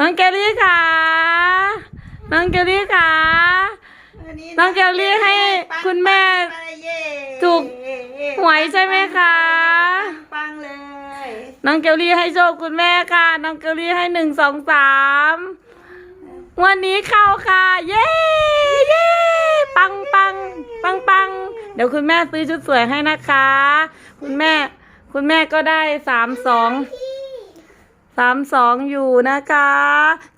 น้องเกลลี่ค่ะน้องเกลลี่ค่ะน้องเกลลี่ให้คุณแม่ถูกหวยใช่ไหมคะปังเลยน้องเกลลี่ให้โชคคุณแม่ค่ะน้องเกลลี่ให้หนึ่งสองสามวันนี้เข้าค่ะ เย้เย้ปังปังปังปังเดี๋ยวคุณแม่ซื้อชุดสวยให้นะคะ คุณแม่คุณแม่ก็ได้สามสอง สามสองอยู่นะคะ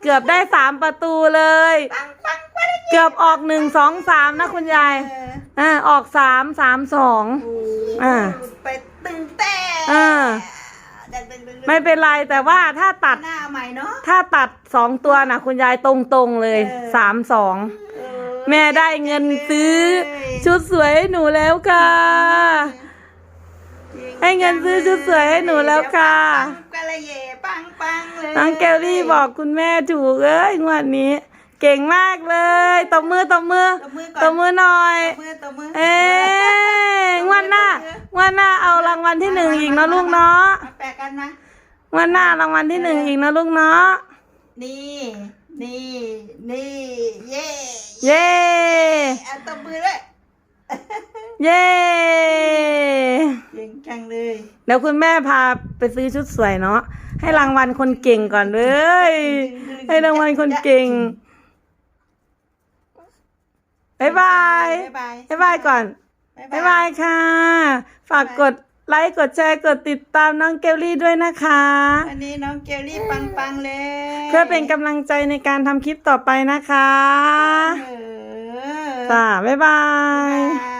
เกือบได้สามประตูเลย ปังปังปังเกือบออกหนึ่งสองสามนะคุณยาย เอออ่าออกสามสามสองอ่าไปตึงแต่อ่า ดันเป็นเป็นไม่เป็นไรแต่ว่าถ้าตัด หน้าใหม่เนาะ ถ้าตัดสองตัวนะคุณยายตรงๆเลยเออ สามสองเออแม่ได้เงินซื้อ ชุดสวยให้หนูแล้วค่ะให้เงินซื้อชุดสวยให้หนูแล้วค่ะปังกะละ เย่ปังปังเลยน้องแกลลี่บอกคุณแม่ถูกเอ้ยงวดนี้ เก่งมากเลยตบมือตบมือตบมือตก่อบนมือหน่อยตบมือตบมือเอ๊ะงวดหน้างวดหน้าเอารางวัลที่หนึ่งอีกนะลูกเนาะมาแปะกันนะงวดหน้ารางวัลที่หนึ่งอีกนะลูกเนาะนี่นี่นี่เย่เย้อะตบมือด้วยเย้เก่ง จังเลยเดี๋ยวคุณแม่พาไปซื้อชุดสวยเนาะให้รางวัลคนเก่งก่อนเลยให้รางวัลคนเก่งบายบายบ๊ายบายบายบายก่อนบายบายค่ะ ฝากกดไลค์กดแชร์กดติดตามน้องเกลลี่ด้วยนะคะวันนี้น้องเกลลี่ปังปังๆเลยเพื่อเป็นกำลังใจในการทำคลิปต่อไปนะคะเออจ้าบ๊ายบาบ๊ายยบาย